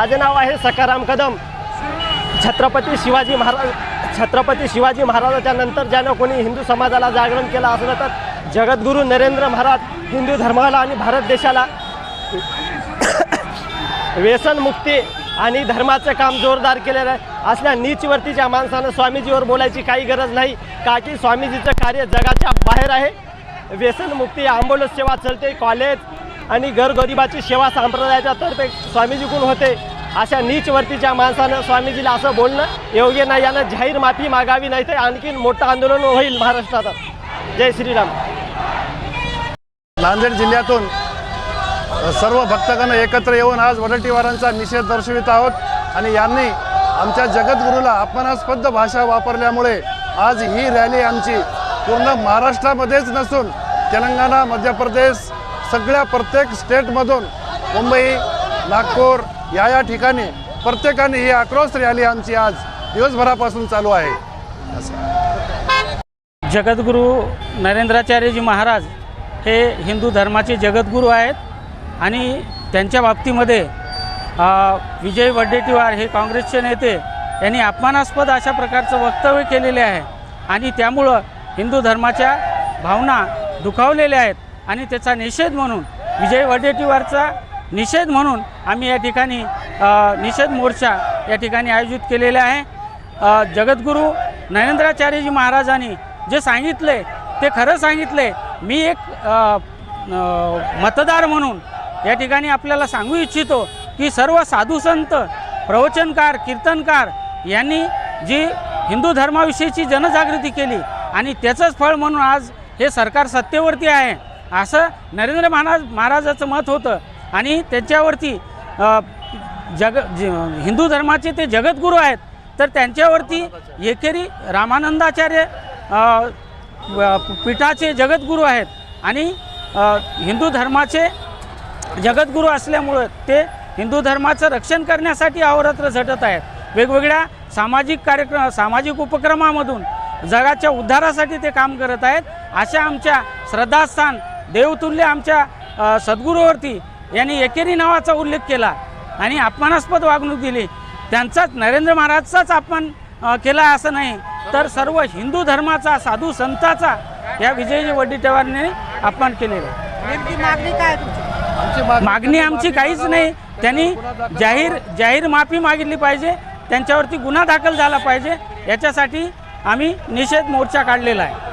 माझे नाव आहे सकाराम कदम. छत्रपती शिवाजी महाराज छत्रपती शिवाजी महाराजाच्या नंतर ज्यानं कोणी हिंदू समाजाला जागरण केलं असलं तर जगद्गुरू नरेंद्र महाराज हिंदू धर्माला आणि भारत देशाला व्यसनमुक्ती आणि धर्माचं काम जोरदार केलेलं आहे. असल्या नीचवर्तीच्या माणसानं स्वामीजीवर बोलायची काही गरज नाही. का की स्वामीजीचं कार्य जगाच्या बाहेर आहे? व्यसनमुक्ती आंबोलस सेवा चलते. कॉलेज आणि गरगरिबाची सेवा संप्रदायाच्या तर्फे स्वामीजीकडून होते. अशा नीचवर्तीच्या माणसानं स्वामीजीला असं बोलणं योग्य नाही यानं जाहीर माफी मागावी नाही तर आणखीन मोठं आंदोलन होईल महाराष्ट्रात. जय श्रीराम. नांदेड जिल्ह्यातून सर्व भक्तगण एकत्र येऊन आज वडटीवारांचा निषेध दर्शवित आहोत आणि यांनी आमच्या जगद्गुरूला अपमानास्पद भाषा वापरल्यामुळे आज ही रॅली आमची पूर्ण महाराष्ट्रामध्येच नसून तेलंगणा मध्य प्रदेश सगळ्या प्रत्येक स्टेटमधून मुंबई नागपूर या या ठिकाणी प्रत्येकाने ही आक्रोश रॅली आमची आज दिवसभरापासून चालू आहे. जगद्गुरू नरेंद्राचार्यजी महाराज हे हिंदू धर्माचे जगद्गुरू आहेत आणि त्यांच्या बाबतीमध्ये विजय वडेट्टीवार हे काँग्रेसचे नेते यांनी अपमानास्पद अशा प्रकारचं वक्तव्य केलेले आहे आणि त्यामुळं हिंदू धर्माच्या भावना दुखावलेल्या आहेत. आणि त्याचा निषेध म्हणून विजय वडेट्टीवारचा निषेध म्हणून आम्ही या ठिकाणी निषेध मोर्चा या ठिकाणी आयोजित केलेला आहे. जगद्गुरू नरेंद्राचार्यजी महाराजांनी जे सांगितले ते खरं सांगितले. मी एक मतदार म्हणून या ठिकाणी आपल्याला सांगू इच्छितो की सर्व साधू संत प्रवचनकार कीर्तनकार यांनी जी हिंदू धर्माविषयीची जनजागृती केली आणि त्याचंच फळ म्हणून आज हे सरकार सत्तेवरती आहे. असं नरेंद्र महाराज महाराजाचं मत होतं. आणि त्यांच्यावरती जग ज हिंदू धर्माचे ते जगद्गुरू आहेत. तर त्यांच्यावरती एकेरी रामानंदाचार्य पीठाचे जगद्गुरू आहेत. आणि हिंदू धर्माचे जगद्गुरू असल्यामुळं ते हिंदू धर्माचं रक्षण करण्यासाठी अहोरात्र झटत आहेत. वेगवेगळ्या सामाजिक कार्यक्रम सामाजिक उपक्रमामधून जगाच्या उद्धारासाठी ते काम करत आहेत. अशा आमच्या श्रद्धास्थान देवतुल्य आमच्या सद्गुरूवरती यांनी एकेरी नावाचा उल्लेख केला आणि अपमानास्पद वागणूक दिली. त्यांचाच नरेंद्र महाराजचाच अपमान केला असं नाही. तर सर्व हिंदू धर्माचा साधू संताचा या विजयजी वडेट्टीवारांनी अपमान केलेला मागणी आमची काहीच नाही. त्यांनी जाहीर जाहीर माफी मागितली पाहिजे. त्यांच्यावरती गुन्हा दाखल झाला पाहिजे. याच्यासाठी आम्ही निषेध मोर्चा काढलेला आहे.